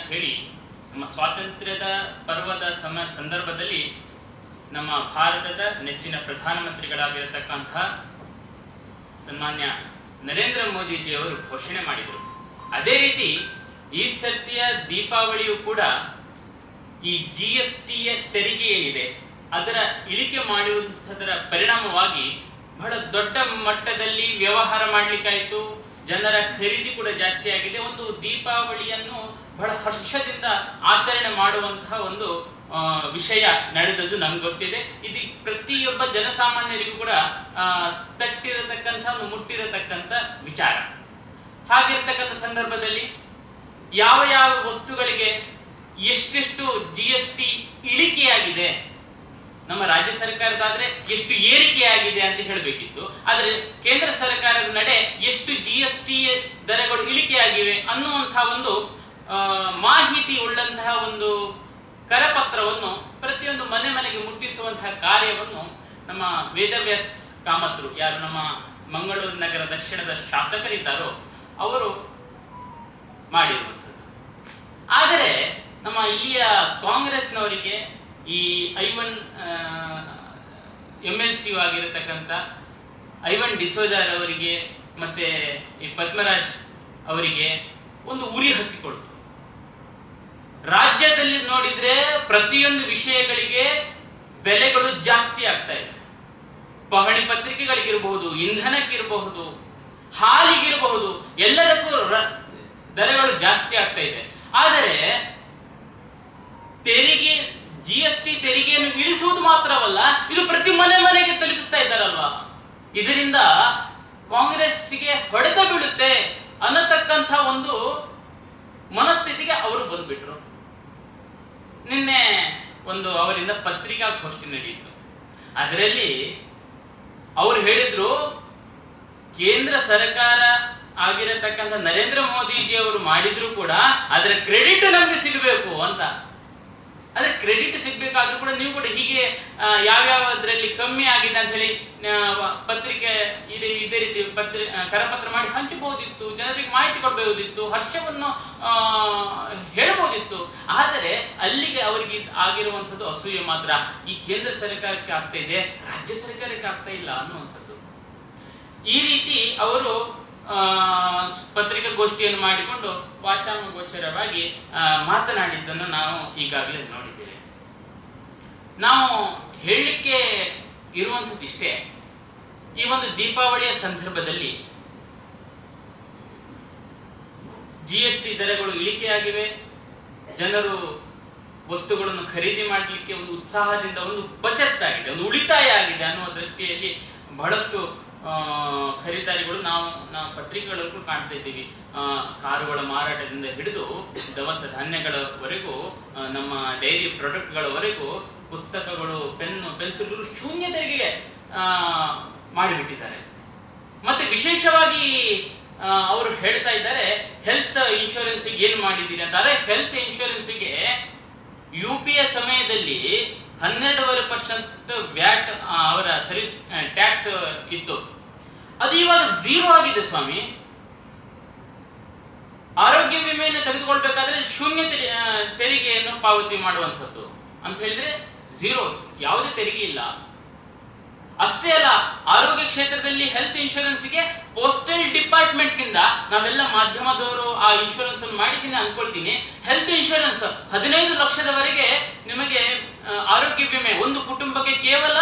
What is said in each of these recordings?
ಅಂತ ಹೇಳಿ ನಮ್ಮ ಸ್ವಾತಂತ್ರ್ಯದ ಪರ್ವದ ಸಮ ಸಂದರ್ಭದಲ್ಲಿ ನಮ್ಮ ಭಾರತದ ನೆಚ್ಚಿನ ಪ್ರಧಾನಮಂತ್ರಿಗಳಾಗಿರತಕ್ಕಂತಹ ಸನ್ಮಾನ್ಯ ನರೇಂದ್ರ ಮೋದಿಜಿಯವರು ಘೋಷಣೆ ಮಾಡಿದರು. ಅದೇ ರೀತಿ ಈ ಸರ್ತಿಯ ದೀಪಾವಳಿಯು ಕೂಡ ಈ ಜಿ ಎಸ್ ಟಿಯ ತೆರಿಗೆ ಏನಿದೆ ಅದರ ಇಳಿಕೆ ಮಾಡುವುದರ ಪರಿಣಾಮವಾಗಿ ಬಹಳ ದೊಡ್ಡ ಮಟ್ಟದಲ್ಲಿ ವ್ಯವಹಾರ ಮಾಡ್ಲಿಕ್ಕಾಯ್ತು. ಜನರ ಖರೀದಿ ಕೂಡ ಜಾಸ್ತಿ ಆಗಿದೆ. ಒಂದು ದೀಪಾವಳಿಯನ್ನು ಬಹಳ ಹರ್ಷದಿಂದ ಆಚರಣೆ ಮಾಡುವಂತಹ ಒಂದು ವಿಷಯ ನಡೆದದ್ದು ನಮ್ಗೆ ಗೊತ್ತಿದೆ. ಇದು ಪ್ರತಿಯೊಬ್ಬ ಜನಸಾಮಾನ್ಯರಿಗೂ ಕೂಡ ತಟ್ಟಿರತಕ್ಕಂಥ ಒಂದು ಮುಟ್ಟಿರತಕ್ಕಂಥ ವಿಚಾರ. ಹಾಗಿರ್ತಕ್ಕಂಥ ಸಂದರ್ಭದಲ್ಲಿ ಯಾವ ಯಾವ ವಸ್ತುಗಳಿಗೆ ಎಷ್ಟೆಷ್ಟು ಜಿ ಎಸ್ ಟಿ ಇಳಿಕೆಯಾಗಿದೆ, ನಮ್ಮ ರಾಜ್ಯ ಸರ್ಕಾರದಾದ್ರೆ ಎಷ್ಟು ಏರಿಕೆಯಾಗಿದೆ ಅಂತ ಹೇಳಬೇಕಿತ್ತು. ಆದರೆ ಕೇಂದ್ರ ಸರ್ಕಾರದ ನಡೆ ಎಷ್ಟು ಜಿ ಎಸ್ ಟಿ ದರಗಳು ಇಳಿಕೆಯಾಗಿವೆ ಅನ್ನುವಂತಹ ಒಂದು ಮಾಹಿತಿ ಉಳ್ಳಂತಹ ಒಂದು ಕರಪತ್ರವನ್ನು ಪ್ರತಿಯೊಂದು ಮನೆ ಮನೆಗೆ ಮುಟ್ಟಿಸುವಂತಹ ಕಾರ್ಯವನ್ನು ನಮ್ಮ ವೇದವ್ಯಾಸ್ ಕಾಮತ್ರು, ಯಾರು ನಮ್ಮ ಮಂಗಳೂರು ನಗರ ದಕ್ಷಿಣದ ಶಾಸಕರಿದ್ದಾರೋ ಅವರು ಮಾಡಿರುವಂಥದ್ದು. ಆದರೆ ನಮ್ಮ ಇಲ್ಲಿಯ ಕಾಂಗ್ರೆಸ್ನವರಿಗೆ ಈ ಐವನ್ ಎಂ ಎಲ್ ಸಿ ಆಗಿರತಕ್ಕಂಥ ಐವನ್ ಡಿಸೋಜಾರ್ ಅವರಿಗೆ ಮತ್ತೆ ಈ ಪದ್ಮರಾಜ್ ಅವರಿಗೆ ಒಂದು ಉರಿ ಹತ್ತಿಕೊಡ್ತು ರಾಜ್ಯದಲ್ಲಿ ನೋಡಿದ್ರೆ ಪ್ರತಿಯೊಂದು ವಿಷಯಗಳಿಗೆ ಬೆಲೆಗಳು ಜಾಸ್ತಿ ಆಗ್ತಾ ಇದೆ. ಪಹಣಿ ಪತ್ರಿಕೆಗಳಿಗಿರಬಹುದು, ಇಂಧನಕ್ಕಿರಬಹುದು, ಹಾಲಿಗಿರಬಹುದು, ಎಲ್ಲದಕ್ಕೂ ಬೆಲೆಗಳು ಜಾಸ್ತಿ ಆಗ್ತಾ ಇದೆ. ಆದರೆ ತೆರಿಗೆ ಜಿ ಎಸ್ ಟಿ ತೆರಿಗೆಯನ್ನು ಇಳಿಸುವುದು ಮಾತ್ರವಲ್ಲ, ಇದು ಪ್ರತಿ ಮನೆ ಮನೆಗೆ ತಲುಪಿಸ್ತಾ ಇದ್ದಾರಲ್ವಾ? ಇದರಿಂದ ಕಾಂಗ್ರೆಸ್ಗೆ ಹೊಡೆತ ಬೀಳುತ್ತೆ ಅನ್ನತಕ್ಕಂಥ ಒಂದು ಮನಸ್ಥಿತಿಗೆ ಅವರು ಬಂದ್ಬಿಟ್ರು. ನಿನ್ನೆ ಒಂದು ಅವರಿಂದ ಪತ್ರಿಕಾಗೋಷ್ಠಿ ನಡೆಯಿತು. ಅದರಲ್ಲಿ ಅವರು ಹೇಳಿದ್ರು, ಕೇಂದ್ರ ಸರ್ಕಾರ ಆಗಿರತಕ್ಕಂಥ ನರೇಂದ್ರ ಮೋದಿಜಿ ಅವರು ಮಾಡಿದ್ರು ಕೂಡ ಅದರ ಕ್ರೆಡಿಟ್ ನಮಗೆ ಸಿಗಬೇಕು ಅಂತ. ಅದ್ರ ಕ್ರೆಡಿಟ್ ಸಿಗ್ಬೇಕಾದ್ರೂ ಕೂಡ ನೀವು ಕೂಡ ಹೀಗೆ ಯಾವ ಯಾವ್ಯಾವದ್ರಲ್ಲಿ ಕಮ್ಮಿ ಆಗಿದೆ ಅಂತ ಹೇಳಿ ಪತ್ರಿಕೆ ಇದೇ ಇದೇ ರೀತಿ ಪತ್ರಿ ಕರಪತ್ರ ಮಾಡಿ ಹಂಚಬಹುದಿತ್ತು, ಜನರಿಗೆ ಮಾಹಿತಿ ಕೊಡಬಹುದಿತ್ತು, ಹರ್ಷವನ್ನು ಹೇಳಬಹುದಿತ್ತು. ಆದರೆ ಅಲ್ಲಿಗೆ ಅವರಿಗೆ ಆಗಿರುವಂಥದ್ದು ಅಸೂಯೆ ಮಾತ್ರ. ಈ ಕೇಂದ್ರ ಸರ್ಕಾರಕ್ಕೆ ಆಗ್ತಾ ಇದೆ, ರಾಜ್ಯ ಸರ್ಕಾರಕ್ಕೆ ಆಗ್ತಾ ಇಲ್ಲ ಅನ್ನುವಂಥದ್ದು. ಈ ರೀತಿ ಅವರು ಪತ್ರಿಕಾಗೋಷ್ಠಿಯನ್ನು ಮಾಡಿಕೊಂಡು ವಾಚಾಮಗೋಚರವಾಗಿ ಗೋಚರವಾಗಿ ಮಾತನಾಡಿದ್ದನ್ನು ನಾವು ಈಗಾಗಲೇ ನೋಡಿದ್ದೇವೆ. ನಾವು ಹೇಳಲಿಕ್ಕೆ ಇರುವಂಥದ್ದು ಇಷ್ಟೇ, ಈ ಒಂದು ದೀಪಾವಳಿಯ ಸಂದರ್ಭದಲ್ಲಿ ಜಿ ಎಸ್ ಟಿ ದರಗಳು ಇಳಿಕೆಯಾಗಿವೆ, ಜನರು ವಸ್ತುಗಳನ್ನು ಖರೀದಿ ಮಾಡಲಿಕ್ಕೆ ಒಂದು ಉತ್ಸಾಹದಿಂದ ಒಂದು ಬಚತ್ತಾಗಿದೆ, ಒಂದು ಉಳಿತಾಯ ಆಗಿದೆ ಅನ್ನುವ ದೃಷ್ಟಿಯಲ್ಲಿ ಬಹಳಷ್ಟು ಖರೀದಾರಿಗಳು ನಾವು ನಾವು ಪತ್ರಿಕೆಗಳಲ್ಲೂ ಕಾಣ್ತಾ ಇದ್ದೀವಿ. ಕಾರುಗಳ ಮಾರಾಟದಿಂದ ಹಿಡಿದು ದವಸ ಧಾನ್ಯಗಳವರೆಗೂ ನಮ್ಮ ಡೈರಿ ಪ್ರಾಡಕ್ಟ್ಗಳವರೆಗೂ ಪುಸ್ತಕಗಳು, ಪೆನ್ನು, ಪೆನ್ಸಿಲ್ಗಳು ಶೂನ್ಯ ತೆರಿಗೆಗೆ ಮಾಡಿಬಿಟ್ಟಿದ್ದಾರೆ. ಮತ್ತೆ ವಿಶೇಷವಾಗಿ ಅವರು ಹೇಳ್ತಾ ಇದ್ದಾರೆ ಹೆಲ್ತ್ ಇನ್ಶೂರೆನ್ಸಿಗೆ ಏನು ಮಾಡಿದ್ದೀರಿ? ಅಂತಾರೆ. ಹೆಲ್ತ್ ಇನ್ಶೂರೆನ್ಸಿಗೆ ಯು ಪಿ ಎ ಸಮಯದಲ್ಲಿ ಹನ್ನೆರಡೂವರೆ ಪರ್ಸೆಂಟ್ ವ್ಯಾಟ್ ಅವರ ಸರ್ವಿಸ್ ಟ್ಯಾಕ್ಸ್ ಇತ್ತು. ಅದು ಇವಾಗ ಝೀರೋ ಆಗಿದೆ ಸ್ವಾಮಿ. ಆರೋಗ್ಯ ವಿಮೆಯನ್ನು ತೆಗೆದುಕೊಳ್ಬೇಕಾದ್ರೆ ಶೂನ್ಯ ತೆರಿ- ತೆರಿಗೆಯನ್ನು ಪಾವತಿ ಮಾಡುವಂಥದ್ದು. ಅಂತ ಹೇಳಿದ್ರೆ ಝೀರೋ ಯಾವುದೇ ತೆರಿಗೆ ಇಲ್ಲ. ಅಷ್ಟೇ ಅಲ್ಲ, ಆರೋಗ್ಯ ಕ್ಷೇತ್ರದಲ್ಲಿ ಹೆಲ್ತ್ ಇನ್ಶೂರೆನ್ಸ್ಗೆ ಪೋಸ್ಟಲ್ ಡಿಪಾರ್ಟ್ಮೆಂಟ್ನಿಂದ ನಾವೆಲ್ಲ ಮಾಧ್ಯಮದವರು ಆ ಇನ್ಶೂರೆನ್ಸ್ ಅನ್ನು ಮಾಡಿದ್ದೀನಿ ಅನ್ಕೊಳ್ತೀನಿ ಹೆಲ್ತ್ ಇನ್ಶೂರೆನ್ಸ್ ಹದಿನೈದು ಲಕ್ಷದವರೆಗೆ ನಿಮಗೆ ಆರೋಗ್ಯ ವಿಮೆ. ಒಂದು ಕುಟುಂಬಕ್ಕೆ ಕೇವಲ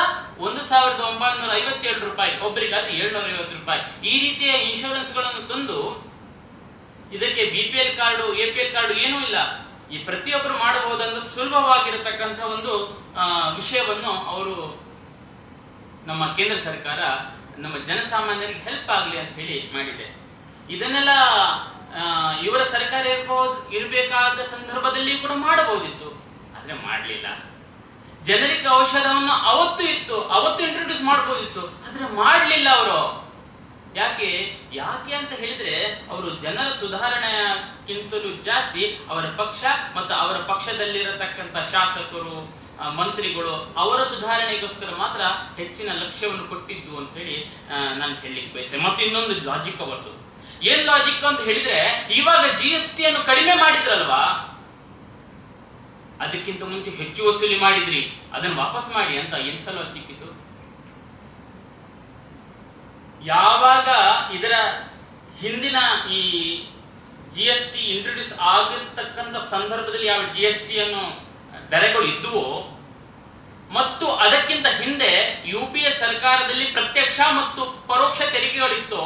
ಒಂದು ಸಾವಿರದ ಒಂಬೈನೂರ ಐವತ್ತೇಳು ರೂಪಾಯಿ ಒಬ್ಬರಿಗಾದ್ರೆ ಏಳ್ನೂರ ಐವತ್ತು ರೂಪಾಯಿ. ಈ ರೀತಿಯ ಇನ್ಶೂರೆನ್ಸ್ಗಳನ್ನು ತಂದು ಇದಕ್ಕೆ B P L card A P L card ಏನೂ ಇಲ್ಲ. ಈ ಪ್ರತಿಯೊಬ್ಬರು ಮಾಡಬಹುದಂತ ಸುಲಭವಾಗಿರತಕ್ಕಂಥ ಒಂದು ವಿಷಯವನ್ನು ಅವರು ನಮ್ಮ ಕೇಂದ್ರ ಸರ್ಕಾರ ನಮ್ಮ ಜನಸಾಮಾನ್ಯರಿಗೆ ಹೆಲ್ಪ್ ಆಗಲಿ ಅಂತ ಹೇಳಿ ಮಾಡಿದೆ. ಇದನ್ನೆಲ್ಲ ಇವರ ಸರ್ಕಾರ ಇರ್ಬೋದು, ಇರಬೇಕಾದ ಸಂದರ್ಭದಲ್ಲಿ ಕೂಡ ಮಾಡಬಹುದಿತ್ತು. ಆದರೆ ಮಾಡಲಿಲ್ಲ. ಜನರಿಕ್ ಔಷಧವನ್ನು ಅವತ್ತು ಇತ್ತು, ಅವತ್ತು ಇಂಟ್ರೊಡ್ಯೂಸ್ ಮಾಡ್ಬೋದಿತ್ತು, ಆದರೆ ಮಾಡಲಿಲ್ಲ ಅವರು. ಯಾಕೆ? ಯಾಕೆ ಅಂತ ಹೇಳಿದ್ರೆ ಅವರು ಜನರ ಸುಧಾರಣೆಗಿಂತಲೂ ಜಾಸ್ತಿ ಅವರ ಪಕ್ಷ ಮತ್ತು ಅವರ ಪಕ್ಷದಲ್ಲಿರತಕ್ಕಂಥ ಶಾಸಕರು ಮಂತ್ರಿಗಳು ಅವರ ಸುಧಾರಣೆಗೋಸ್ಕರ ಮಾತ್ರ ಹೆಚ್ಚಿನ ಲಕ್ಷ್ಯವನ್ನು ಕೊಟ್ಟಿದ್ದು ಅಂತ ಹೇಳಿ ನಾನು ಹೇಳಲಿಕ್ಕೆ ಬಯಸ್ತೇನೆ. ಮತ್ತೆ ಇನ್ನೊಂದು ಲಾಜಿಕ್ ಅವರದು ಏನ್ ಲಾಜಿಕ್ ಅಂತ ಹೇಳಿದ್ರೆ ಇವಾಗ ಜಿ ಎಸ್ ಟಿ ಅನ್ನು ಕಡಿಮೆ ಮಾಡಿದ್ರಲ್ವಾ? ಅದಕ್ಕಿಂತ ಮುಂಚೆ ಹೆಚ್ಚು ವಸೂಲಿ ಮಾಡಿದ್ರಿ, ಅದನ್ನು ವಾಪಸ್ ಮಾಡಿ ಅಂತ ಎಂಥ ಚಿಕ್ಕಿತು. ಯಾವಾಗ ಇದರ ಹಿಂದಿನ ಈ ಜಿ ಎಸ್ ಟಿ ಇಂಟ್ರೊಡ್ಯೂಸ್ ಆಗಿರ್ತಕ್ಕಂಥ ಸಂದರ್ಭದಲ್ಲಿ ಯಾವ ಜಿ ಎಸ್ ಟಿ ಅನ್ನು ದರಗಳು ಇದ್ದುವೋ, ಮತ್ತು ಅದಕ್ಕಿಂತ ಹಿಂದೆ ಯು ಪಿ ಎ ಸರ್ಕಾರದಲ್ಲಿ ಪ್ರತ್ಯಕ್ಷ ಮತ್ತು ಪರೋಕ್ಷ ತೆರಿಗೆಗಳಿತ್ತು,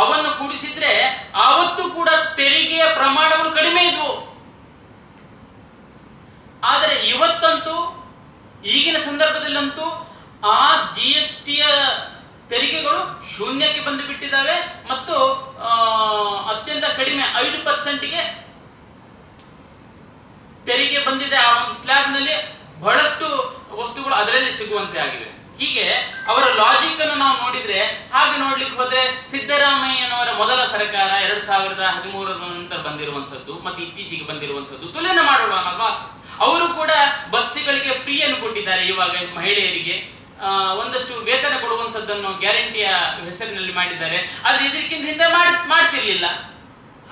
ಅವನ್ನು ಕೂಡಿಸಿದ್ರೆ ಆವತ್ತು ಕೂಡ ತೆರಿಗೆಯ ಪ್ರಮಾಣಗಳು ಕಡಿಮೆ ಇದ್ವು ಆದರೆ ಇವತ್ತಂತೂ ಈಗಿನ ಸಂದರ್ಭದಲ್ಲಂತೂ ಆ ಜಿ ಎಸ್ ಟಿಯ ತೆರಿಗೆಗಳು ಶೂನ್ಯಕ್ಕೆ ಬಂದು ಬಿಟ್ಟಿದ್ದಾವೆ ಮತ್ತು ಅತ್ಯಂತ ಕಡಿಮೆ ಐದು ಪರ್ಸೆಂಟ್ಗೆ ತೆರಿಗೆ ಬಂದಿದೆ ಆ ಒಂದು ಸ್ಲ್ಯಾಬ್ನಲ್ಲಿ ಬಹಳಷ್ಟು ವಸ್ತುಗಳು ಅದರಲ್ಲಿ ಸಿಗುವಂತೆ ಆಗಿವೆ. ಹೀಗೆ ಅವರ ಲಾಜಿಕ್ ಅನ್ನು ನಾವು ನೋಡಿದ್ರೆ, ಹಾಗೆ ನೋಡ್ಲಿಕ್ಕೆ ಹೋದ್ರೆ ಸಿದ್ದರಾಮಯ್ಯನವರ ಮೊದಲ ಸರ್ಕಾರ ಎರಡ್ ಸಾವಿರದ ಹದಿಮೂರ ನಂತರ ಬಂದಿರುವಂತದ್ದು ಮತ್ತೆ ಇತ್ತೀಚೆಗೆ ಬಂದಿರುವಂತದ್ದು ತುಲನೆ ಮಾಡೋಣಲ್ವಾ ಅವರು ಕೂಡ ಬಸ್ಸುಗಳಿಗೆ ಫ್ರೀ ಅನ್ನು ಕೊಟ್ಟಿದ್ದಾರೆ ಇವಾಗ ಮಹಿಳೆಯರಿಗೆ. ಒಂದಷ್ಟು ವೇತನ ಕೊಡುವಂಥದ್ದನ್ನು ಗ್ಯಾರಂಟಿಯ ಹೆಸರಿನಲ್ಲಿ ಮಾಡಿದ್ದಾರೆ. ಆದರೆ ಇದಕ್ಕಿಂತ ಹಿಂದೆ ಮಾಡಿ, ಮಾಡ್ತಿರ್ಲಿಲ್ಲ.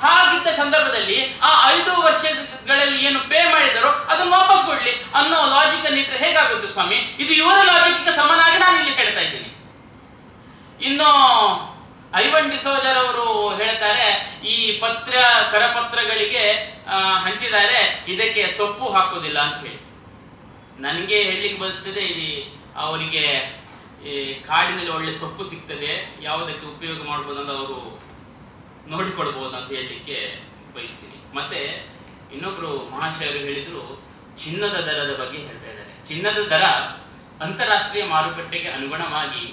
ಹಾಗಿದ್ದ ಸಂದರ್ಭದಲ್ಲಿ ಆ ಐದು ವರ್ಷಗಳಲ್ಲಿ ಏನು ಪೇ ಮಾಡಿದರೋ ಅದನ್ನು ವಾಪಸ್ ಕೊಡ್ಲಿ ಅನ್ನೋ ಲಾಜಿಕ್ ಅನ್ನು ಇಟ್ಟರೆ ಹೇಗಾಗುತ್ತೆ ಸ್ವಾಮಿ? ಇದು ಇವರ ಲಾಜಿಕ್ಗೆ ಸಮನಾಗಿ ನಾನು ಇಲ್ಲಿ ಕೇಳ್ತಾ ಇದ್ದೀನಿ. ಇನ್ನು ಐವನ್ ಡಿಸೋಜರ್ ಅವರು ಹೇಳ್ತಾರೆ, ಈ ಪತ್ರ, ಕರಪತ್ರಗಳಿಗೆ ಹಂಚಿದ್ದಾರೆ, ಇದಕ್ಕೆ ಸೊಪ್ಪು ಹಾಕೋದಿಲ್ಲ ಅಂತ ಹೇಳಿ. ನನಗೆ ಹೇಳಲಿಕ್ಕೆ ಬಯಸ್ತಿದೆ, ಇದು ಅವರಿಗೆ ಈ ಕಾಡಿನಲ್ಲಿ ಒಳ್ಳೆ ಸೊಪ್ಪು ಸಿಗ್ತದೆ, ಯಾವುದಕ್ಕೆ ಉಪಯೋಗ ಮಾಡ್ಬೋದು ಅಂತ ಅವರು ನೋಡಿಕೊಳ್ಬೋದು ಅಂತ ಹೇಳಲಿಕ್ಕೆ ಬಯಸ್ತೀನಿ. ಮತ್ತೆ ಇನ್ನೊಬ್ರು ಮಹಾಶಯರು ಹೇಳಿದ್ರು, ಚಿನ್ನದ ದರದ ಬಗ್ಗೆ ಹೇಳ್ತಾ ಇದ್ದಾರೆ. ಚಿನ್ನದ ದರ ಅಂತಾರಾಷ್ಟ್ರೀಯ ಮಾರುಕಟ್ಟೆಗೆ ಅನುಗುಣವಾಗಿ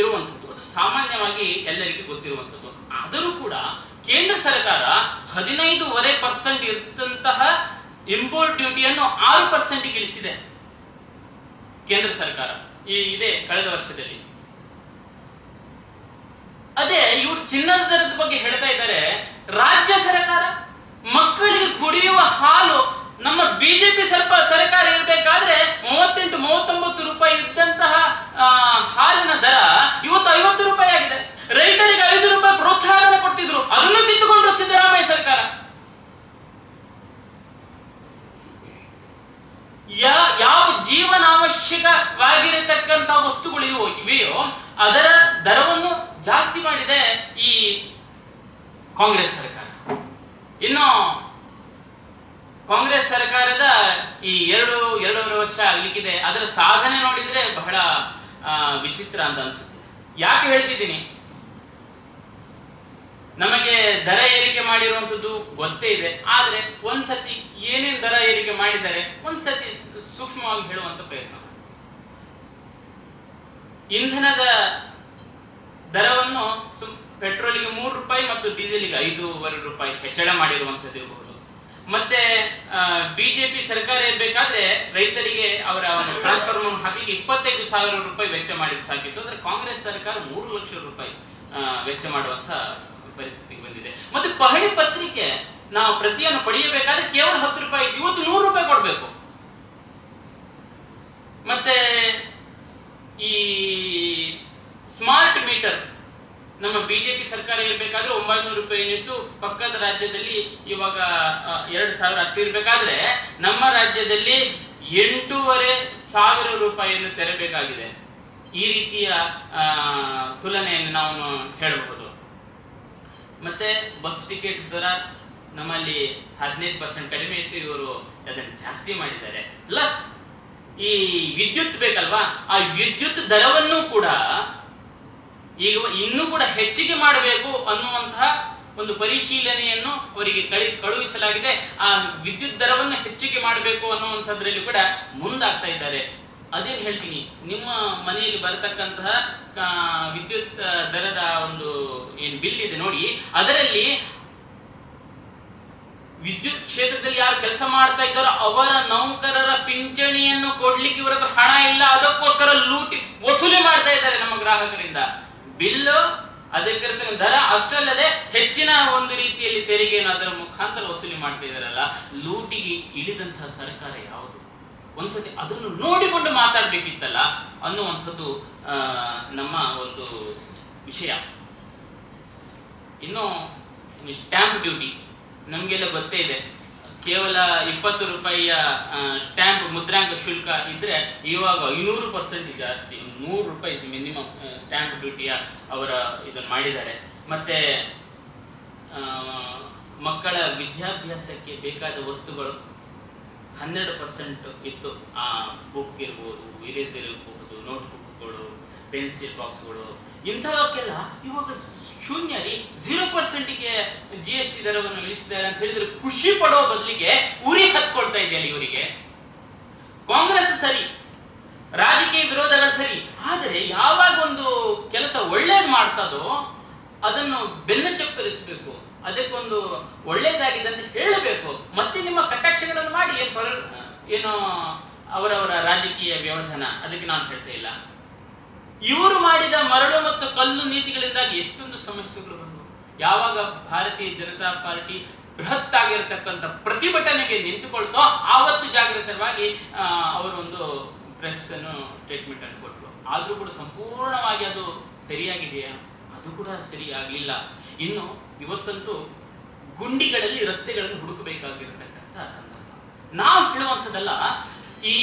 ಇರುವಂಥದ್ದು. ಅದು ಸಾಮಾನ್ಯವಾಗಿ ಎಲ್ಲರಿಗೂ ಗೊತ್ತಿರುವಂಥದ್ದು. ಆದರೂ ಕೂಡ ಕೇಂದ್ರ ಸರ್ಕಾರ ಹದಿನೈದೂವರೆ ಪರ್ಸೆಂಟ್ ಇದ್ದಂತಹ ಇಂಪೋರ್ಟ್ ಡ್ಯೂಟಿಯನ್ನು ಆರು ಪರ್ಸೆಂಟ್ಗೆ ಇಳಿಸಿದೆ. ಕೇಂದ್ರ ಸರ್ಕಾರ. ಈ ಇದೆ ಕಳೆದ ವರ್ಷದಲ್ಲಿ. ಅದೇ, ಇವರು ಚಿನ್ನದ ದರದ ಬಗ್ಗೆ ಹೇಳ್ತಾ ಇದ್ದಾರೆ. ರಾಜ್ಯ ಸರ್ಕಾರ, ಮಕ್ಕಳಿಗೆ ಕುಡಿಯುವ ಹಾಲು ನಮ್ಮ ಬಿಜೆಪಿ ಸರ್ಪ, ಸರ್ಕಾರ ಇರಬೇಕಾದ್ರೆ ಮೂವತ್ತೆಂಟು, ಮೂವತ್ತೊಂಬತ್ತು ರೂಪಾಯಿ ಇದ್ದಂತಹ ಹಾಲಿನ ದರ ಇವತ್ತು ಐವತ್ತು ರೂಪಾಯಿ ಆಗಿದೆ. ರೈತರಿಗೆ ಐದು ರೂಪಾಯಿ ಪ್ರೋತ್ಸಾಹನ ಕೊಡ್ತಿದ್ರು. ಅದನ್ನು ಕಿತ್ತುಕೊಂಡ್ರು ಸಿದ್ದರಾಮಯ್ಯ ಸರ್ಕಾರ. ಯಾವ ಜೀವನಾವಶ್ಯಕವಾಗಿರತಕ್ಕಂಥ ವಸ್ತುಗಳು ಇವು ಇವೆಯೋ, ಅದರ ದರವನ್ನು ಜಾಸ್ತಿ ಮಾಡಿದೆ ಈ ಕಾಂಗ್ರೆಸ್ ಸರ್ಕಾರ. ಇನ್ನು ಕಾಂಗ್ರೆಸ್ ಸರ್ಕಾರದ ಈ ಎರಡು, ಎರಡೂವರೆ ವರ್ಷ ಆಗ್ಲಿಕ್ಕಿದೆ, ಅದರ ಸಾಧನೆ ನೋಡಿದ್ರೆ ಬಹಳ ವಿಚಿತ್ರ ಅಂತ ಅನ್ಸುತ್ತೆ. ಯಾಕೆ ಹೇಳ್ತಿದ್ದೀನಿ? ನಮಗೆ ದರ ಏರಿಕೆ ಮಾಡಿರುವಂಥದ್ದು ಗೊತ್ತೇ ಇದೆ, ಆದರೆ ಒಂದ್ಸತಿ ಏನೇನು ದರ ಏರಿಕೆ ಮಾಡಿದ್ದಾರೆ, ಒಂದ್ಸತಿ ಸೂಕ್ಷ್ಮವಾಗಿ ಹೇಳುವಂತ ಪ್ರಯತ್ನ. ಇಂಧನದ ದರವನ್ನು ಪೆಟ್ರೋಲಿಗೆ ಮೂರು ರೂಪಾಯಿ ಮತ್ತು ಡೀಸೆಲ್ಗೆ ಐದೂವರೆ ರೂಪಾಯಿ ಹೆಚ್ಚಳ ಮಾಡಿರುವಂಥದ್ದು ಇರಬಹುದು ಮತ್ತೆ ಬಿಜೆಪಿ ಸರ್ಕಾರ ಇರಬೇಕಾದ್ರೆ ರೈತರಿಗೆ ಅವರ ಟ್ರಾನ್ಸ್ಫಾರ್ಮರ್ ಹಾಕಿ ಇಪ್ಪತ್ತೈದು ಸಾವಿರ ರೂಪಾಯಿ ವೆಚ್ಚ ಮಾಡಿದ್ದು ಸಾಕಿತ್ತು. ಅಂದ್ರೆ ಕಾಂಗ್ರೆಸ್ ಸರ್ಕಾರ ಮೂರು ಲಕ್ಷ ರೂಪಾಯಿ ವೆಚ್ಚ ಮಾಡುವಂತ ಪರಿಸ್ಥಿತಿಗೆ ಬಂದಿದೆ. ಮತ್ತೆ ಪಹಣಿ ಪತ್ರಿಕೆ ನಾವು ಪ್ರತಿಯನ್ನು ಪಡೆಯಬೇಕಾದ್ರೆ ಕೇವಲ ಹತ್ತು ರೂಪಾಯಿ ಇವತ್ತು ನೂರು ರೂಪಾಯಿ ಕೊಡಬೇಕು ಮತ್ತೆ ಈ ಸ್ಮಾರ್ಟ್ ಮೀಟರ್ ನಮ್ಮ ಬಿಜೆಪಿ ಸರ್ಕಾರ ಇರಬೇಕಾದ್ರೆ ಒಂಬೈನೂರು ರೂಪಾಯಿ ಏನಿತ್ತು? ಪಕ್ಕದ ರಾಜ್ಯದಲ್ಲಿ ಇವಾಗ ಎರಡು ಸಾವಿರ ಅಷ್ಟು ಇರಬೇಕಾದ್ರೆ ನಮ್ಮ ರಾಜ್ಯದಲ್ಲಿ ಎಂಟೂವರೆ ಸಾವಿರ ರೂಪಾಯಿಯನ್ನು ತೆರಬೇಕಾಗಿದೆ. ಈ ರೀತಿಯ ತುಲನೆಯನ್ನು ನಾವು ಹೇಳಬಹುದು. ಮತ್ತೆ ಬಸ್ ಟಿಕೆಟ್ ದರ ನಮ್ಮಲ್ಲಿ ಹದಿನೈದು ಪರ್ಸೆಂಟ್ ಕಡಿಮೆ ಇತ್ತು, ಇವರು ಅದನ್ನು ಜಾಸ್ತಿ ಮಾಡಿದ್ದಾರೆ. ಪ್ಲಸ್ ಈ ವಿದ್ಯುತ್ ಬೇಕಲ್ವಾ? ಆ ವಿದ್ಯುತ್ ದರವನ್ನು ಕೂಡ ಈಗ ಇನ್ನೂ ಕೂಡ ಹೆಚ್ಚಿಗೆ ಮಾಡಬೇಕು ಅನ್ನುವಂತಹ ಒಂದು ಪರಿಶೀಲನೆಯನ್ನು ಅವರಿಗೆ ಕಳಿ, ಕಳುಹಿಸಲಾಗಿದೆ. ಆ ವಿದ್ಯುತ್ ದರವನ್ನು ಹೆಚ್ಚಿಗೆ ಮಾಡಬೇಕು ಅನ್ನುವಂಥದ್ರಲ್ಲಿ ಕೂಡ ಮುಂದಾಗ್ತಾ ಇದ್ದಾರೆ. ಅದೇನು ಹೇಳ್ತೀನಿ, ನಿಮ್ಮ ಮನೆಯಲ್ಲಿ ಬರತಕ್ಕಂತಹ ವಿದ್ಯುತ್ ದರದ ಒಂದು ಏನು ಬಿಲ್ ಇದೆ ನೋಡಿ, ಅದರಲ್ಲಿ ವಿದ್ಯುತ್ ಕ್ಷೇತ್ರದಲ್ಲಿ ಯಾರು ಕೆಲಸ ಮಾಡ್ತಾ ಇದ್ದಾರೋ ಅವರ ನೌಕರರ ಪಿಂಚಣಿಯನ್ನು ಕೊಡ್ಲಿಕ್ಕೆ ಇವರ ಹಣ ಇಲ್ಲ, ಅದಕ್ಕೋಸ್ಕರ ಲೂಟಿ, ವಸೂಲಿ ಮಾಡ್ತಾ ಇದ್ದಾರೆ ನಮ್ಮ ಗ್ರಾಹಕರಿಂದ. ಬಿಲ್ಲು ಅದಕ್ಕಿರ್ತಕ್ಕಂಥ ದರ ಅಷ್ಟಲ್ಲದೆ ಹೆಚ್ಚಿನ ಒಂದು ರೀತಿಯಲ್ಲಿ ತೆರಿಗೆಯನ್ನು ಅದರ ಮುಖಾಂತರ ವಸೂಲಿ ಮಾಡ್ತಿದಾರಲ್ಲ ಲೂಟಿಗೆ ಇಳಿದಂತಹ ಸರ್ಕಾರ ಯಾವುದು? ಒಂದ್ಸತಿ ಅದನ್ನು ನೋಡಿಕೊಂಡು ಮಾತಾಡ್ಬೇಕಿತ್ತಲ್ಲ ಅನ್ನುವಂಥದ್ದು ನಮ್ಮ ಒಂದು ವಿಷಯ. ಇನ್ನು ಸ್ಟ್ಯಾಂಪ್ ಡ್ಯೂಟಿ ನಮಗೆಲ್ಲ ಗೊತ್ತೇ ಇದೆ. ಕೇವಲ ಇಪ್ಪತ್ತು ರೂಪಾಯಿಯ ಸ್ಟ್ಯಾಂಪ್ ಮುದ್ರಾಂಕ ಶುಲ್ಕ ಇದ್ರೆ ಇವಾಗ ಐನೂರು ಪರ್ಸೆಂಟ್ ಜಾಸ್ತಿ, ನೂರು ರೂಪಾಯಿ ಮಿನಿಮಮ್ ಸ್ಟ್ಯಾಂಪ್ ಡ್ಯೂಟಿಯ ಅವರ ಇದನ್ನು ಮಾಡಿದ್ದಾರೆ. ಮತ್ತೆ ಮಕ್ಕಳ ವಿದ್ಯಾಭ್ಯಾಸಕ್ಕೆ ಬೇಕಾದ ವಸ್ತುಗಳು ಹನ್ನೆರಡು ಪರ್ಸೆಂಟ್ ಇತ್ತು. ಆ ಬುಕ್ ಇರ್ಬೋದು ಇರೇಸರ್ ಇರ್ಬೋದು ನೋಟ್ಬುಕ್ಗಳು ಪೆನ್ಸಿಲ್ ಬಾಕ್ಸ್ಗಳು ಇಂಥವಕ್ಕೆಲ್ಲ ಇವಾಗ ಶೂನ್ಯ ರೀ ಝೀರೋ ಪರ್ಸೆಂಟಿಗೆ ಜಿ ಎಸ್ ಟಿ ದರವನ್ನು ಇಳಿಸಿದ್ದಾರೆ ಅಂತ ಹೇಳಿದ್ರೆ ಖುಷಿ ಪಡೋ ಬದಲಿಗೆ ಉರಿ ಹತ್ಕೊಳ್ತಾ ಇದೆಯಲ್ಲ ಇವರಿಗೆ. ಕಾಂಗ್ರೆಸ್ ಸರಿ, ರಾಜಕೀಯ ವಿರೋಧಗಳು ಸರಿ, ಆದರೆ ಯಾವಾಗ ಒಂದು ಕೆಲಸ ಒಳ್ಳೇದು ಮಾಡ್ತದೋ ಅದನ್ನು ಬೆನ್ನ ಚಪ್ಪರಿಸಬೇಕು ಅದಕ್ಕೊಂದು ಒಳ್ಳೇದಾಗಿದೆ ಅಂತ ಹೇಳಬೇಕು. ಮತ್ತೆ ನಿಮ್ಮ ಕಟಾಕ್ಷಗಳನ್ನು ಮಾಡಿ ಏನು ಹೊರ ಏನು ಅವರವರ ರಾಜಕೀಯ ವ್ಯವಧಾನ, ಅದಕ್ಕೆ ನಾನು ಹೇಳ್ತಾ ಇಲ್ಲ. ಇವರು ಮಾಡಿದ ಮರಳು ಮತ್ತು ಕಲ್ಲು ನೀತಿಗಳಿಂದಾಗಿ ಎಷ್ಟೊಂದು ಸಮಸ್ಯೆಗಳು ಬಂದವು. ಯಾವಾಗ ಭಾರತೀಯ ಜನತಾ ಪಾರ್ಟಿ ಬೃಹತ್ ಆಗಿರತಕ್ಕಂಥ ಪ್ರತಿಭಟನೆಗೆ ನಿಂತುಕೊಳ್ತೋ ಆವತ್ತು ಜಾಗೃತವಾಗಿ ಆ, ಅವರು ಒಂದು ಪ್ರೆಸ್ ಅನ್ನು ಸ್ಟೇಟ್ಮೆಂಟ್ ಅನ್ನು ಕೊಟ್ಟರು ಆದರೂ ಕೂಡ ಸಂಪೂರ್ಣವಾಗಿ ಅದು ಸರಿಯಾಗಿದೆಯಾ? ಅದು ಕೂಡ ಸರಿಯಾಗಲಿಲ್ಲ ಇನ್ನು ಇವತ್ತಂತೂ ಗುಂಡಿಗಳಲ್ಲಿ ರಸ್ತೆಗಳನ್ನು ಹುಡುಕಬೇಕಾಗಿರತಕ್ಕಂಥ ಸಂದರ್ಭ. ನಾವು ಹೇಳುವಂಥದ್ದಲ್ಲ ಈ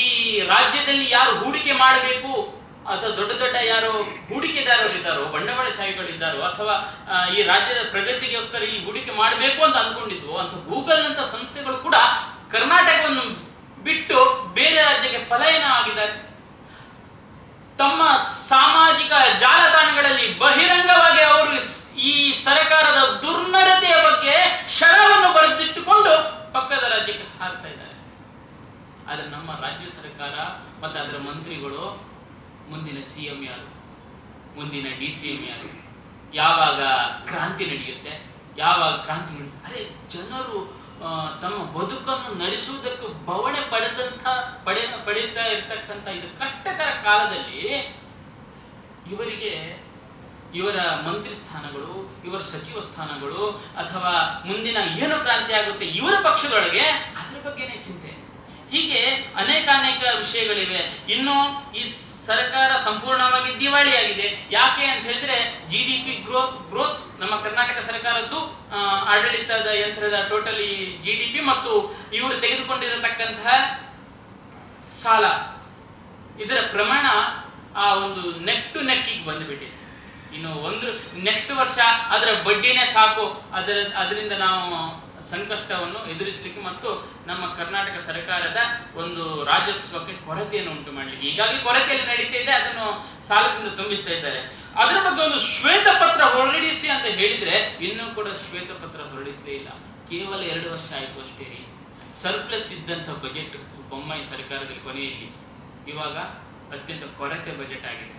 ರಾಜ್ಯದಲ್ಲಿ ಯಾರು ಹೂಡಿಕೆ ಮಾಡಬೇಕು ಅಥವಾ ದೊಡ್ಡ ದೊಡ್ಡ ಯಾರು ಹೂಡಿಕೆದಾರರು ಇದ್ದಾರೋ ಬಂಡವಾಳಶಾಹಿಗಳಿದ್ದಾರೋ ಅಥವಾ ಈ ರಾಜ್ಯದ ಪ್ರಗತಿಗೋಸ್ಕರ ಈ ಹೂಡಿಕೆ ಮಾಡಬೇಕು ಅಂತ ಅಂದ್ಕೊಂಡಿದ್ವು ಅಂತ ಗೂಗಲ್ ಅಂತ ಸಂಸ್ಥೆಗಳು ಕೂಡ ಕರ್ನಾಟಕವನ್ನು ಬಿಟ್ಟು ಬೇರೆ ರಾಜ್ಯಕ್ಕೆ ಪಲಾಯನ ಆಗಿದ್ದಾರೆ. ತಮ್ಮ ಸಾಮಾಜಿಕ ಜಾಲತಾಣಗಳಲ್ಲಿ ಬಹಿರಂಗವಾಗಿ ಅವರು ಈ ಸರ್ಕಾರದ ದುರ್ನಡತೆಯ ಬಗ್ಗೆ ಶರವನ್ನು ಬರೆದಿಟ್ಟುಕೊಂಡು ಪಕ್ಕದ ರಾಜ್ಯಕ್ಕೆ ಹಾರ್ತಾ ಇದ್ದಾರೆ. ಆದರೆ ನಮ್ಮ ರಾಜ್ಯ ಸರ್ಕಾರ ಮತ್ತು ಅದರ ಮಂತ್ರಿಗಳು ಮುಂದಿನ ಸಿ ಎಂ ಯಾರು? ಮುಂದಿನ ಡಿ ಸಿ ಎಂ ಯಾರು? ಯಾವಾಗ ಕ್ರಾಂತಿ ನಡೆಯುತ್ತೆ? ಯಾವಾಗ ಕ್ರಾಂತಿ ಅರೆ, ಜನರು ತಮ್ಮ ಬದುಕನ್ನು ನಡೆಸುವುದಕ್ಕೂ ಬವಣೆ ಪಡೆದಂತ ಪಡೆ, ಪಡೆಯುತ್ತಾ ಇರ್ತಕ್ಕಂಥ ಇದು ಕಷ್ಟಕರ ಕಾಲದಲ್ಲಿ ಇವರಿಗೆ ಇವರ ಮಂತ್ರಿ ಸ್ಥಾನಗಳು, ಇವರ ಸಚಿವ ಸ್ಥಾನಗಳು, ಅಥವಾ ಮುಂದಿನ ಏನು ಕ್ರಾಂತಿ ಆಗುತ್ತೆ ಇವರ ಪಕ್ಷದೊಳಗೆ ಅದರ ಬಗ್ಗೆನೇ ಚಿಂತೆ. ಹೀಗೆ ಅನೇಕ ಅನೇಕ ವಿಷಯಗಳಿವೆ. ಇನ್ನು ಈ ಸರ್ಕಾರ ಸಂಪೂರ್ಣವಾಗಿ ದಿವಾಳಿಯಾಗಿದೆ. ಯಾಕೆ ಅಂತ ಹೇಳಿದ್ರೆ G D P growth growth ನಮ್ಮ ಕರ್ನಾಟಕ ಸರ್ಕಾರದ್ದು ಆಡಳಿತದ ಯಂತ್ರದ ಟೋಟಲಿ ಜಿ ಡಿ ಪಿ ಮತ್ತು ಇವರು ತೆಗೆದುಕೊಂಡಿರತಕ್ಕಂತಹ ಸಾಲ. ಇದರ ಪ್ರಮಾಣ ಆ ಒಂದು ನೆಕ್ ಟು ನೆಕ್ಕಿಗೆ ಬಂದುಬಿಟ್ಟಿದೆ. ಇನ್ನು ಒಂದು ನೆಕ್ಸ್ಟ್ ವರ್ಷ ಅದರ ಬಡ್ಡಿನೇ ಸಾಕು. ಅದರ, ಅದರಿಂದ ನಾವು ಸಂಕಷ್ಟವನ್ನು ಎದುರಿಸಲಿಕ್ಕೆ ಮತ್ತು ನಮ್ಮ ಕರ್ನಾಟಕ ಸರ್ಕಾರದ ಒಂದು ರಾಜಸ್ವಕ್ಕೆ ಕೊರತೆಯನ್ನು ಉಂಟು ಮಾಡಲಿಕ್ಕೆ. ಈಗಾಗಲೇ ಕೊರತೆಯಲ್ಲಿ ನಡೀತಾ ಇದೆ, ಅದನ್ನು ಸಾಲದಿಂದ ತುಂಬಿಸ್ತಾ ಇದ್ದಾರೆ. ಅದರ ಬಗ್ಗೆ ಒಂದು ಶ್ವೇತ ಪತ್ರ ಹೊರಡಿಸಿ ಅಂತ ಹೇಳಿದ್ರೆ ಇನ್ನೂ ಕೂಡ ಶ್ವೇತ ಪತ್ರ ಹೊರಡಿಸಲೇ ಇಲ್ಲ. ಕೇವಲ ಎರಡು ವರ್ಷ ಆಯಿತು ಅಷ್ಟೇ ರೀ. ಸರ್ಪ್ಲಸ್ ಇದ್ದಂಥ ಬಜೆಟ್ ಬೊಮ್ಮಾಯಿ ಸರ್ಕಾರದಲ್ಲಿ ಕೊನೆಯಲ್ಲಿ. ಇವಾಗ ಅತ್ಯಂತ ಕೊರತೆ ಬಜೆಟ್ ಆಗಿದೆ.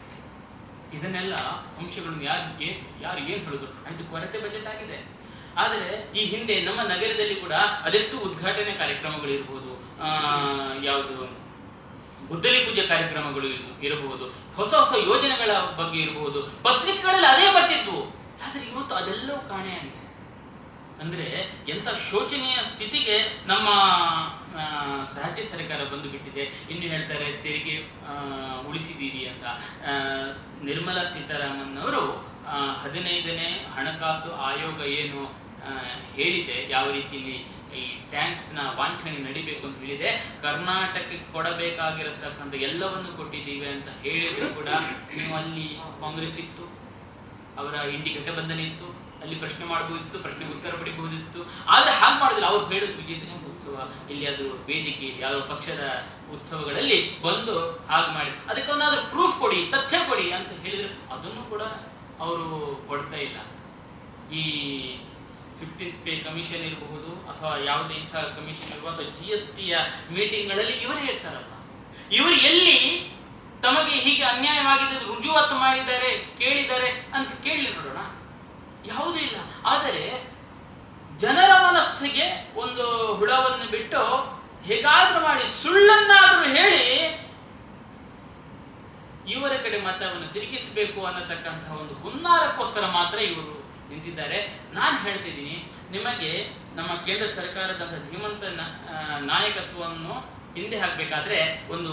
ಇದನ್ನೆಲ್ಲ ಅಂಶಗಳನ್ನು ಯಾರು ಏನು ಯಾರು ಏನು ಹೇಳಿದ್ರು? ಆಯ್ತು, ಕೊರತೆ ಬಜೆಟ್ ಆಗಿದೆ. ಆದರೆ ಈ ಹಿಂದೆ ನಮ್ಮ ನಗರದಲ್ಲಿ ಕೂಡ ಅದೆಷ್ಟು ಉದ್ಘಾಟನೆ ಕಾರ್ಯಕ್ರಮಗಳು ಇರ್ಬೋದು ಆ, ಯಾವುದು ಗುದ್ದಲಿ ಪೂಜೆ ಕಾರ್ಯಕ್ರಮಗಳು ಇರ್- ಇರಬಹುದು ಹೊಸ ಹೊಸ ಯೋಜನೆಗಳ ಬಗ್ಗೆ ಇರಬಹುದು ಪತ್ರಿಕೆಗಳಲ್ಲಿ ಅದೇ ಬರ್ತಿದ್ವು. ಆದರೆ ಇವತ್ತು ಅದೆಲ್ಲವೂ ಕಾಣೆಯಾಗಿದೆ ಅಂದ್ರೆ ಎಂಥ ಶೋಚನೀಯ ಸ್ಥಿತಿಗೆ ನಮ್ಮ ರಾಜ್ಯ ಸರ್ಕಾರ ಬಂದು ಬಿಟ್ಟಿದೆ ಇನ್ನು ಹೇಳ್ತಾರೆ, ತೆರಿಗೆ ಉಳಿಸಿದ್ದೀರಿ ಅಂತ. ನಿರ್ಮಲಾ ಸೀತಾರಾಮನ್ ಅವರು ಹದಿನೈದನೇ ಹಣಕಾಸು ಆಯೋಗ ಏನು ಹೇಳಿದೆ, ಯಾವ ರೀತಿಯಲ್ಲಿ ಈ ಟ್ಯಾಂಕ್ಸ್ನ ವಾಂಠಣಿ ನಡಿಬೇಕು ಅಂತ ಹೇಳಿದೆ. ಕರ್ನಾಟಕಕ್ಕೆ ಕೊಡಬೇಕಾಗಿರತಕ್ಕಂಥ ಎಲ್ಲವನ್ನು ಕೊಟ್ಟಿದ್ದೀವಿ ಅಂತ ಹೇಳಿದ್ರು ಕೂಡ, ನೀವು ಅಲ್ಲಿ ಕಾಂಗ್ರೆಸ್ ಇತ್ತು, ಅವರ ಇಂಡಿ ಗಠಬಂಧನ ಇತ್ತು. ಅಲ್ಲಿ ಪ್ರಶ್ನೆ ಮಾಡಬಹುದಿತ್ತು, ಪ್ರಶ್ನೆಗೆ ಉತ್ತರ ಪಡಿಬಹುದಿತ್ತು. ಆದ್ರೆ ಹಾಗೆ ಮಾಡೋದಿಲ್ಲ ಅವ್ರು ಹೇಳಿದ್ರು ವಿಜಯದಶಮಿ ಉತ್ಸವ, ಎಲ್ಲಿಯಾದರೂ ವೇದಿಕೆ ಯಾವುದೋ ಪಕ್ಷದ ಉತ್ಸವಗಳಲ್ಲಿ ಬಂದು ಹಾಗೆ ಮಾಡಿ. ಅದಕ್ಕೆ ಒಂದಾದ್ರೂ ಪ್ರೂಫ್ ಕೊಡಿ, ತಥ್ಯ ಕೊಡಿ ಅಂತ ಹೇಳಿದ್ರೆ ಅದನ್ನು ಕೂಡ ಅವರು ಕೊಡ್ತಾ ಇಲ್ಲ. ಈ ಫಿಫ್ಟೀನ್ತ್ ಪೇ ಕಮಿಷನ್ ಇರಬಹುದು ಅಥವಾ ಯಾವುದೇ ಇಂಥ ಕಮಿಷನ್ ಇರಬಹುದು ಅಥವಾ ಜಿ ಎಸ್ ಟಿಯ ಮೀಟಿಂಗ್ಗಳಲ್ಲಿ ಇವರೇ ಇರ್ತಾರಲ್ಲ. ಇವರು ಎಲ್ಲಿ ತಮಗೆ ಹೀಗೆ ಅನ್ಯಾಯವಾಗಿದೆ ರುಜುವಾತು ಮಾಡಿದ್ದಾರೆ, ಕೇಳಿದ್ದಾರೆ ಅಂತ ಕೇಳಿ ನೋಡೋಣ. ಯಾವುದೂ ಇಲ್ಲ. ಆದರೆ ಜನರ ಮನಸ್ಸಿಗೆ ಒಂದು ಹುಳವನ್ನು ಬಿಟ್ಟು ಹೇಗಾದ್ರೂ ಮಾಡಿ ಸುಳ್ಳನ್ನಾದರೂ ಹೇಳಿ ಇವರ ಕಡೆ ಮತವನ್ನು ತಿರುಗಿಸಬೇಕು ಅನ್ನತಕ್ಕಂತಹ ಒಂದು ಹುನ್ನಾರಕ್ಕೋಸ್ಕರ ಮಾತ್ರ ಇವರು ನಿಂತಿದ್ದಾರೆ. ನಾನು ಹೇಳ್ತಿದ್ದೀನಿ ನಿಮಗೆ ನಮ್ಮ ಕೇಂದ್ರ ಸರ್ಕಾರದ ಧೀಮಂತ ನಾಯಕತ್ವವನ್ನು ಹಿಂದೆ ಹಾಕಬೇಕಾದ್ರೆ ಒಂದು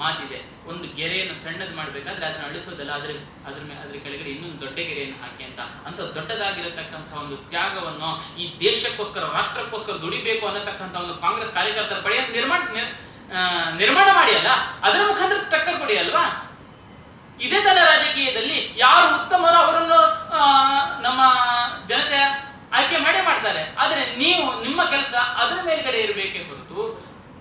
ಮಾತಿದೆ. ಒಂದು ಗೆರೆಯನ್ನು ಸಣ್ಣದು ಮಾಡಬೇಕಾದ್ರೆ ಅದನ್ನು ಅಳಿಸೋದಲ್ಲ, ಅದ್ರ ಅದ್ರ ಅದ್ರ ಕೆಳಗಡೆ ಇನ್ನೊಂದು ದೊಡ್ಡ ಗೆರೆಯನ್ನು ಹಾಕಿ ಅಂತ. ಅಂತ ದೊಡ್ಡದಾಗಿರತಕ್ಕಂಥ ಒಂದು ತ್ಯಾಗವನ್ನು ಈ ದೇಶಕ್ಕೋಸ್ಕರ, ರಾಷ್ಟ್ರಕ್ಕೋಸ್ಕರ ದುಡಿಬೇಕು ಅನ್ನತಕ್ಕಂಥ ಒಂದು ಕಾಂಗ್ರೆಸ್ ಕಾರ್ಯಕರ್ತರ ಪಡೆಯನ್ನು ನಿರ್ಮಾಣ ನಿರ್ಮಾಣ ಮಾಡಿ ಅಲ್ಲ, ಅದರ ಮುಖಾಂತರ ಟಕ್ಕರ್ ಕೊಡಿ ಅಲ್ವಾ? ಇದೇ ತರ ರಾಜಕೀಯದಲ್ಲಿ ಯಾರು ಉತ್ತಮರು ಅವರನ್ನು ನಮ್ಮ ಜನತೆ ಆಯ್ಕೆ ಮಾಡೇ ಮಾಡ್ತಾರೆ. ಆದರೆ ನೀವು ನಿಮ್ಮ ಕೆಲಸ ಅದರ ಮೇಲ್ಗಡೆ ಇರಬೇಕೇ ಹೊರತು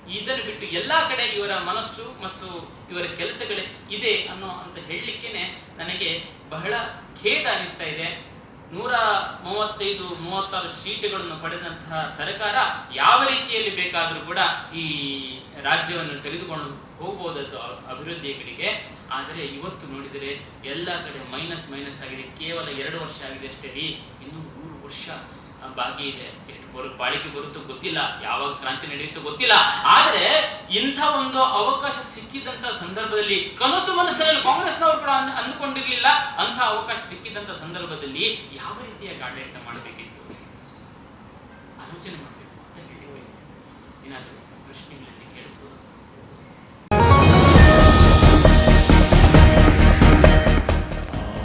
ಇದನ್ನು ಬಿಟ್ಟು ಎಲ್ಲ ಕಡೆ ಇವರ ಮನಸ್ಸು ಮತ್ತು ಇವರ ಕೆಲಸಗಳೇ ಇದೆ ಅನ್ನೋ ಅಂತ ಹೇಳಲಿಕ್ಕೆ ನನಗೆ ಬಹಳ ಖೇದ ಅನಿಸ್ತಾ ಇದೆ. ನೂರ ಮೂವತ್ತೈದು, ಮೂವತ್ತಾರು ಸೀಟುಗಳನ್ನು ಪಡೆದಂತಹ ಸರ್ಕಾರ ಯಾವ ರೀತಿಯಲ್ಲಿ ಬೇಕಾದರೂ ಕೂಡ ಈ ರಾಜ್ಯವನ್ನು ತೆಗೆದುಕೊಂಡು ಹೋಗ್ಬೋದತ್ತು ಅ- ಅಭಿವೃದ್ಧಿಯ ಕಡೆಗೆ ಆದರೆ ಇವತ್ತು ನೋಡಿದರೆ ಎಲ್ಲ ಕಡೆ ಮೈನಸ್ ಮೈನಸ್ ಆಗಿದೆ. ಕೇವಲ ಎರಡು ವರ್ಷ ಆಗಿದೆ ಅಷ್ಟೇ ರೀ. ಇನ್ನೂ ಮೂರು ವರ್ಷ ಬಾಕಿ ಇದೆ. ಎಷ್ಟು ಬರು, ಬಾಳಿಕೆ ಬರುತ್ತೋ ಗೊತ್ತಿಲ್ಲ. ಯಾವಾಗ ಕ್ರಾಂತಿ ನಡೆಯುತ್ತೋ ಗೊತ್ತಿಲ್ಲ. ಆದರೆ ಇಂಥ ಒಂದು ಅವಕಾಶ ಸಿಕ್ಕಿದಂತ ಸಂದರ್ಭದಲ್ಲಿ ಕನಸು ಮನಸ್ಸಿನಲ್ಲಿ ಕಾಂಗ್ರೆಸ್ನವರು ಕೂಡ ಅಂದುಕೊಂಡಿರ್ಲಿಲ್ಲ. ಅಂಥ ಅವಕಾಶ ಸಿಕ್ಕಿದಂತ ಸಂದರ್ಭದಲ್ಲಿ ಯಾವ ರೀತಿಯ ಆಡಳಿತ ಮಾಡಬೇಕಿತ್ತು? ಆಲೋಚನೆ ಮಾಡಬೇಕು ಅಂತ ಹೇಳಿ ಏನಾದರೂ